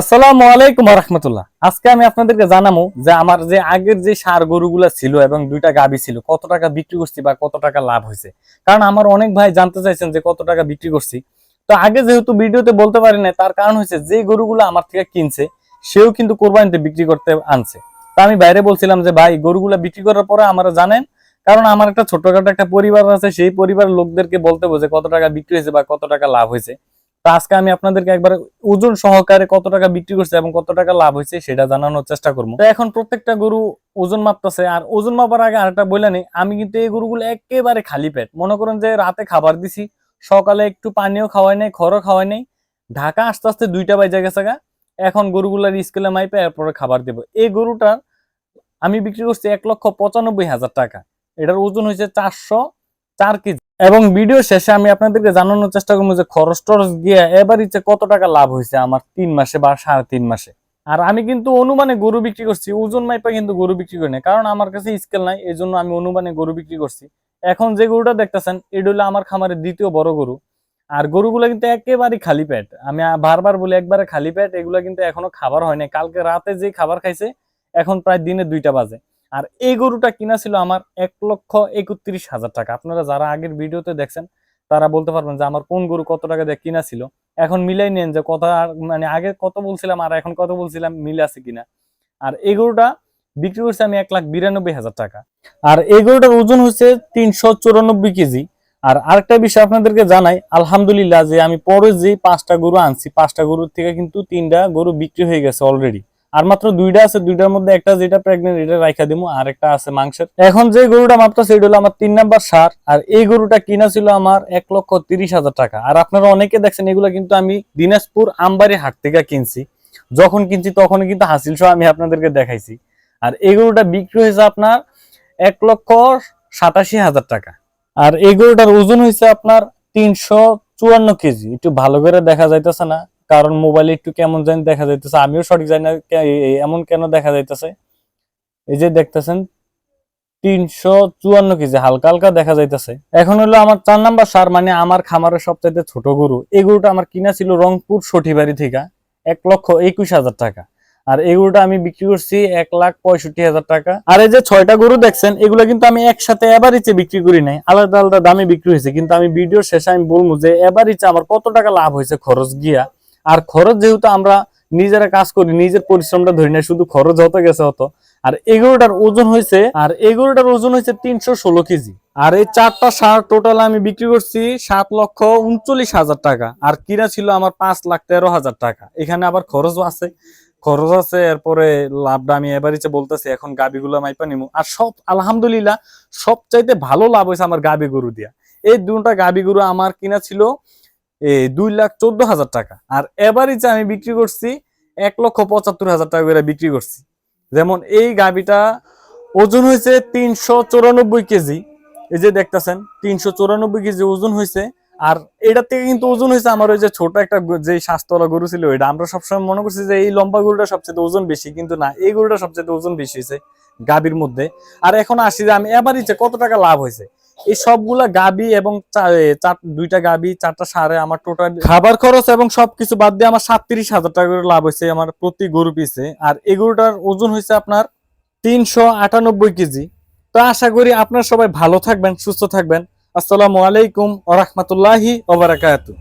আসসালামু আলাইকুম রহমতুল্লাহ। আজকে আমি আপনাদেরকে জানাব যে আমার যে আগের যে সার গরুগুলা ছিল এবং দুইটা গাবি ছিল, কত টাকা বিক্রি করছি বা কত টাকা লাভ হয়েছে। কারণ আমার অনেক ভাই জানতে চাইছেন যে কত টাকা বিক্রি করছি। তো আগে যেহেতু ভিডিওতে বলতে পারি না তার কারণ হচ্ছে যে গরুগুলো আমার থেকে কিনছে, সেও কিন্তু কোরবানিতে বিক্রি করতে আনছে। তা আমি বাইরে বলছিলাম যে, ভাই, গরুগুলা বিক্রি করার পরে আমরা জানেন, কারণ আমার একটা ছোটখাটো একটা পরিবার আছে, সেই পরিবারের লোকদেরকে বলতে বোঝে কত টাকা বিক্রি হয়েছে বা কত টাকা লাভ হয়েছে। তো আজকে আমি আপনাদেরকে একবার ওজন সহকারে কত টাকা বিক্রি করছে এবং কত টাকা লাভ হয়েছে সেটা জানানোর চেষ্টা করব। তো এখন প্রত্যেকটা গরু ওজন মাপতেছে, আর ওজন মাপার আগে আরেকটা বলে নেই, আমি কিন্তু এই গরুগুলো একেবারে খালি পেট। মনে করেন যে রাতে খাবার দিছি, সকালে একটু পানিও খাওয়াই নাই, খড়ও খাওয়াই নাই, ঢাকা আস্তে আস্তে দুইটা বাজে গেছে গা, এখন গরুগুলার স্কেলে মাইপে এরপরে খাবার দেবো। এই গরুটার আমি বিক্রি করছি এক লক্ষ পঁচানব্বই হাজার টাকা, এটার ওজন হয়েছে চারশো চার কেজি। এবং ভিডিও শেষে আমি আপনাদেরকে জানানোর চেষ্টা করব যে খরচ টরচ গিয়ে এবার ইচ্ছে কত টাকা লাভ হয়েছে আমার তিন মাসে বা সাড়ে তিন মাসে। আর আমি কিন্তু অনুমানে গরু বিক্রি করছি, ওজন মাইপা কিন্তু গরু বিক্রি করি না, কারণ আমার কাছে স্কেল নাই এই জন্য আমি অনুমানে গরু বিক্রি করছি। এখন যে গরুটা দেখতেছেন, এটা হলো আমার খামারের দ্বিতীয় বড় গরু। আর গরুগুলো কিন্তু একেবারে খালি পেট। আমি বারবার বলি, একবারে খালি পেট, এগুলো কিন্তু এখনও খাবার হয় নাই। কালকে রাতে যে খাবার খাইছে, এখন প্রায় দিনে দুইটা বাজে। আর এই গরুটা কিনা ছিল আমার এক লক্ষ একত্রিশ হাজার টাকা। আপনারা যারা আগের ভিডিওতে দেখছেন, তারা বলতে পারবেন যে আমার কোন গরু কত টাকা দিয়ে কিনা ছিল। এখন মিলাই নেন যে আর মানে আগে কত বলছিলাম আর এখন কত বলছিলাম, মিল আছে কিনা। আর এই গরুটা বিক্রি করছে আমি এক লাখ বিরানব্বই হাজার টাকা। আর এই গরুটার ওজন হচ্ছে তিনশো চুরানব্বই কেজি। আর আরেকটা বিষয় আপনাদেরকে জানাই, আলহামদুলিল্লাহ যে আমি পরে যে পাঁচটা গরু আনছি, পাঁচটা গরুর থেকে কিন্তু তিনটা গরু বিক্রি হয়ে গেছে অলরেডি আর মাত্র দুইটা আছে, দুইটার মধ্যে একটা যেটা প্রেগনেন্ট এটা রাখা দিব আর একটা আছে মাংসের। এখন যে গরুটা মাপতেছে এটা হলো আমার তিন নাম্বার সার, আর এই গরুটা কিনা ছিল আমার এক লক্ষ তিরিশ হাজার টাকা। আর আপনারা অনেকে দেখছেন, এগুলো কিন্তু আমি দিনাজপুর আমবাড়ি হাট থেকে কিনছি। যখন কিনছি তখন কিন্তু হাসিল সহ আমি আপনাদেরকে দেখাইছি। আর এই গরুটা বিক্রি হয়েছে আপনার এক লক্ষ সাতাশি হাজার টাকা। আর এই গরুটার ওজন হয়েছে আপনার তিনশো চুয়ান্ন কেজি। একটু ভালো করে দেখা যাইতেছে না। কারণ মোবাইলে একটু কেমন জানি দেখা যাইতেছে। আমিও সঠিক জানি না এমন কেন দেখা যাইতেছে? এই যে দেখতেছেন, তিনশো চুয়ান্ন কেজি, হালকা হালকা দেখা যাইতেছে। এখন হলো আমার চার নাম্বার সার মানে আমার খামারের সবচাইতে ছোট গরু। এই গরুটা আমার কিনা ছিল রংপুর সঠিবাড়ি থেকে এক লক্ষ একুশ হাজার টাকা। আর এই গরুটা আমি বিক্রি করছি এক লাখ পঁয়ষট্টি হাজার টাকা। আর এই যে ছয়টা গরু দেখছেন, এগুলো কিন্তু আমি একসাথে এবারিচে বিক্রি করি নাই। আলাদা আলাদা দামে বিক্রি হয়েছে। কিন্তু আমি ভিডিওর শেষে আমি বলব যে এবারিচে আমার কত টাকা লাভ হয়েছে খরচ গিয়া? আর খরচ যেহেতু আমরা নিজেরা কাজ করি, নিজের পরিশ্রমটা ধরি না শুধু খরচ হতে, গেছে হতো। আর এগারোটার ওজন হয়েছে, আর এগারোটার ওজন হয়েছে তিনশো ষোলো কেজি। আর এই চারটা সার টোটাল আমি বিক্রি করছি সাত লক্ষ উনচল্লিশ হাজার টাকা। আর কিনা ছিল আমার পাঁচ লাখ তেরো হাজার টাকা। এখানে আবার খরচও আছে। খরচ আছে, এরপরে লাভটা আমি এবারই বলতেছি, এখন গাবিগুলো মাইপা নিমু। আর সব, আলহামদুলিল্লাহ, সবচাইতে ভালো লাভ হয়েছে আমার গাবি গরু দিয়া। এই দুটা গাবি গরু আমার কিনা ছিল দুই লাখ চোদ্দ হাজার টাকা। আর এভারেজে আমি বিক্রি করছি, এক লক্ষ পঁচাত্তর হাজার টাকা করে বিক্রি করছি। যেমন এই গাবিটা ওজন হয়েছে তিনশো চুরানব্বই কেজি। এই যে দেখতেছেন, তিনশো চুরানব্বই কেজি ওজন হয়েছে। আর এটার থেকে কিন্তু ওজন হয়েছে আমার ওই যে ছোট একটা যে স্বাস্থ্যওয়ালা গরু ছিল ওইটা আমরা সবসময় মনে করছি যে এই লম্বা গরুটা সবচেয়ে ওজন বেশি, কিন্তু না, এই গরুটা সবচেয়ে ওজন বেশি হয়েছে গাবির মধ্যে। আর এখন আসি যে আমি এবারই কত টাকা লাভ হয়েছে? এই সবগুলা গাবি এবং দুইটা গাবি, চারটা সারে আমার টোটাল খাবার খরচ এবং সবকিছু বাদ দিয়ে আমার সাতত্রিশ হাজার টাকা লাভ হয়েছে আমার প্রতি গরু পিছে আর এই গরুটার ওজন হয়েছে আপনার তিনশো আটানব্বই কেজি। তো আশা করি আপনার সবাই ভালো থাকবেন, সুস্থ থাকবেন। আসসালামু আলাইকুম ওরহমতুল্লাহি ওবারাকাতু